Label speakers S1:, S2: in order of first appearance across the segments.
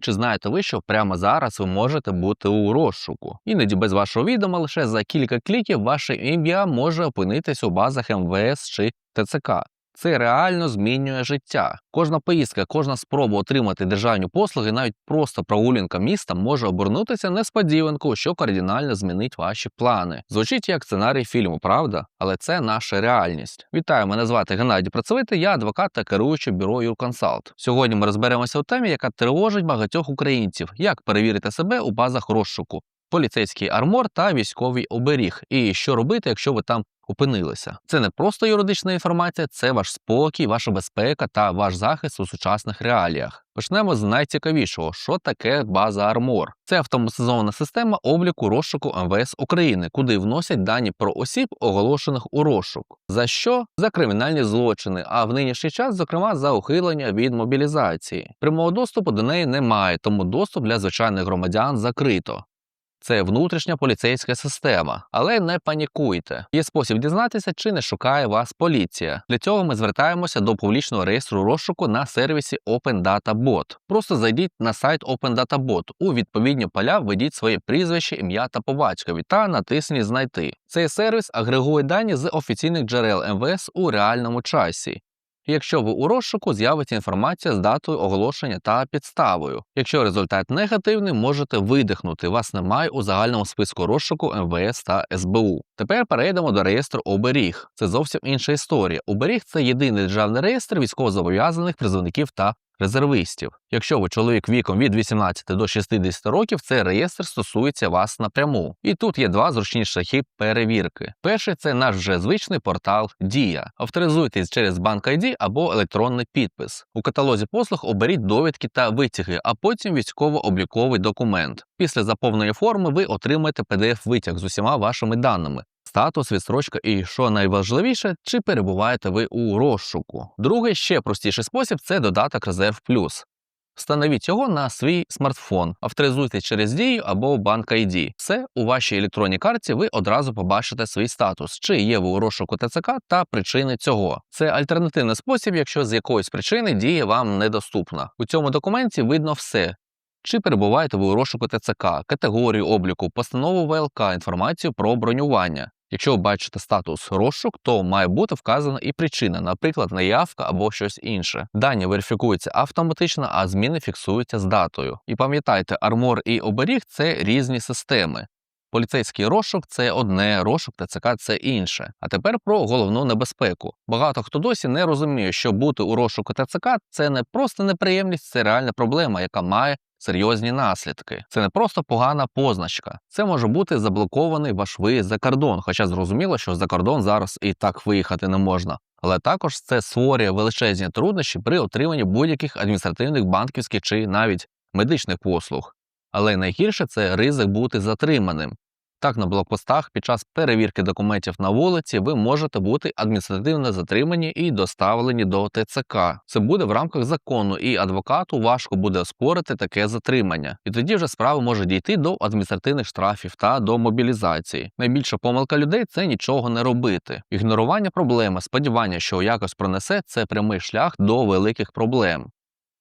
S1: Чи знаєте ви, що прямо зараз ви можете бути у розшуку? Іноді без вашого відома лише за кілька кліків ваше ім'я може опинитись у базах МВС чи ТЦК. Це реально змінює життя. Кожна поїздка, кожна спроба отримати державні послуги, навіть просто прогулянка міста може обернутися несподіванкою, що кардинально змінить ваші плани. Звучить як сценарій фільму, правда? Але це наша реальність. Вітаю, мене звати Геннадій Працевитий, я адвокат та керуючий бюро Юрконсалт. Сьогодні ми розберемося у темі, яка тривожить багатьох українців: як перевірити себе у базах розшуку, поліцейський армор та військовий оберіг, і що робити, якщо ви там опинилися. Це не просто юридична інформація, це ваш спокій, ваша безпека та ваш захист у сучасних реаліях. Почнемо з найцікавішого, що таке база Армор. Це автоматизована система обліку розшуку МВС України, куди вносять дані про осіб, оголошених у розшук. За що? За кримінальні злочини, а в нинішній час, зокрема, за ухилення від мобілізації. Прямого доступу до неї немає, тому доступ для звичайних громадян закрито. Це внутрішня поліцейська система, але не панікуйте. Є спосіб дізнатися, чи не шукає вас поліція. Для цього ми звертаємося до публічного реєстру розшуку на сервісі Open Data Bot. Просто зайдіть на сайт Open Data Bot, у відповідні поля введіть своє прізвище, ім'я та по батькові та натисніть Знайти. Цей сервіс агрегує дані з офіційних джерел МВС у реальному часі. Якщо ви у розшуку, з'явиться інформація з датою оголошення та підставою. Якщо результат негативний, можете видихнути. Вас немає у загальному списку розшуку МВС та СБУ. Тепер перейдемо до реєстру оберіг. Це зовсім інша історія. Оберіг це єдиний державний реєстр військовозобов'язаних призовників та резервистів. Якщо ви чоловік віком від 18 до 60 років, цей реєстр стосується вас напряму. І тут є два зручні шляхи перевірки. Перший це наш вже звичний портал Дія. Авторизуйтесь через банк ID або електронний підпис. У каталозі послуг оберіть довідки та витяги, а потім військово-обліковий документ. Після заповнення форми ви отримаєте PDF-витяг з усіма вашими даними. Статус, відстрочка і, що найважливіше, чи перебуваєте ви у розшуку. Другий ще простіший спосіб це додаток Резерв Плюс. Встановіть його на свій смартфон, авторизуйте через дію або банк ID. Все у вашій електронній карті ви одразу побачите свій статус, чи є ви у розшуку ТЦК та причини цього. Це альтернативний спосіб, якщо з якоїсь причини дія вам недоступна. У цьому документі видно все. Чи перебуваєте ви у розшуку ТЦК, категорію обліку, постанову ВЛК, інформацію про бронювання. Якщо ви бачите статус розшук, то має бути вказана і причина, наприклад, неявка або щось інше. Дані верифікуються автоматично, а зміни фіксуються з датою. І пам'ятайте, армор і оберіг це різні системи. Поліцейський розшук це одне, розшук ТЦК це інше. А тепер про головну небезпеку. Багато хто досі не розуміє, що бути у розшуку ТЦК це не просто неприємність, це реальна проблема, яка має серйозні наслідки. Це не просто погана позначка. Це може бути заблокований ваш виїзд за кордон, хоча зрозуміло, що за кордон зараз і так виїхати не можна. Але також це створює величезні труднощі при отриманні будь-яких адміністративних банківських чи навіть медичних послуг. Але найгірше це ризик бути затриманим. Так, на блокпостах під час перевірки документів на вулиці ви можете бути адміністративно затримані і доставлені до ТЦК. Це буде в рамках закону, і адвокату важко буде оспорити таке затримання. І тоді вже справа може дійти до адміністративних штрафів та до мобілізації. Найбільша помилка людей це нічого не робити. Ігнорування проблеми, сподівання, що якось пронесе, це прямий шлях до великих проблем.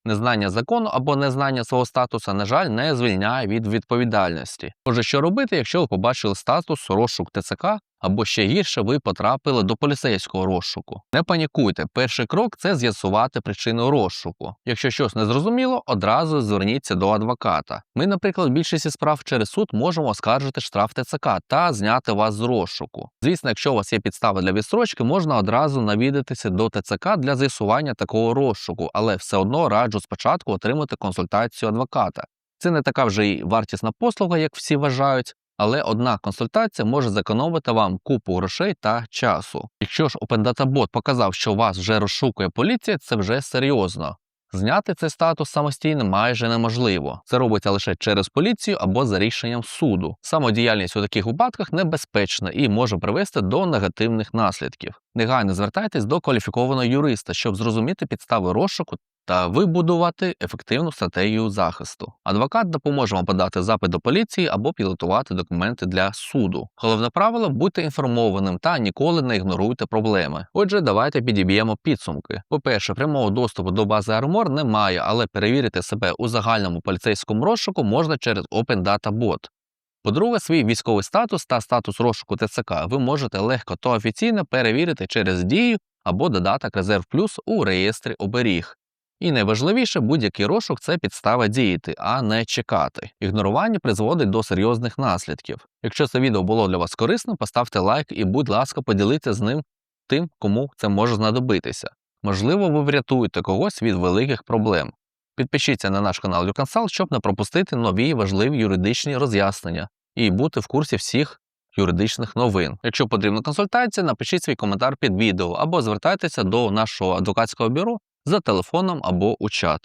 S1: Незнання закону або незнання свого статусу, на жаль, не звільняє від відповідальності. Отже, що робити, якщо ви побачили статус розшук ТЦК, або ще гірше, ви потрапили до поліцейського розшуку. Не панікуйте, перший крок це з'ясувати причину розшуку. Якщо щось не зрозуміло, одразу зверніться до адвоката. Ми, наприклад, в більшості справ через суд можемо оскаржити штраф ТЦК та зняти вас з розшуку. Звісно, якщо у вас є підстави для відстрочки, можна одразу навідатися до ТЦК для з'ясування такого розшуку, але все одно раджу спочатку отримати консультацію адвоката. Це не така вже й вартісна послуга, як всі вважають, але одна консультація може зекономити вам купу грошей та часу. Якщо ж OpenDataBot показав, що вас вже розшукує поліція, це вже серйозно. Зняти цей статус самостійно майже неможливо. Це робиться лише через поліцію або за рішенням суду. Самодіяльність у таких випадках небезпечна і може привести до негативних наслідків. Негайно звертайтесь до кваліфікованого юриста, щоб зрозуміти підстави розшуку та вибудувати ефективну стратегію захисту. Адвокат допоможе вам подати запит до поліції або підготувати документи для суду. Головне правило будьте інформованим та ніколи не ігноруйте проблеми. Отже, давайте підіб'ємо підсумки. По-перше, прямого доступу до бази Armor немає, але перевірити себе у загальному поліцейському розшуку можна через Open Data Bot. По-друге, свій військовий статус та статус розшуку ТЦК ви можете легко та офіційно перевірити через дію або додаток Резерв Плюс у реєстрі оберіг. І найважливіше, будь-який розшук це підстава діяти, а не чекати. Ігнорування призводить до серйозних наслідків. Якщо це відео було для вас корисним, поставте лайк і, будь ласка, поділіться з ним тим, кому це може знадобитися. Можливо, ви врятуєте когось від великих проблем. Підпишіться на наш канал YouConsult, щоб не пропустити нові важливі юридичні роз'яснення і бути в курсі всіх юридичних новин. Якщо потрібна консультація, напишіть свій коментар під відео або звертайтеся до нашого адвокатського бюро за телефоном або у чат.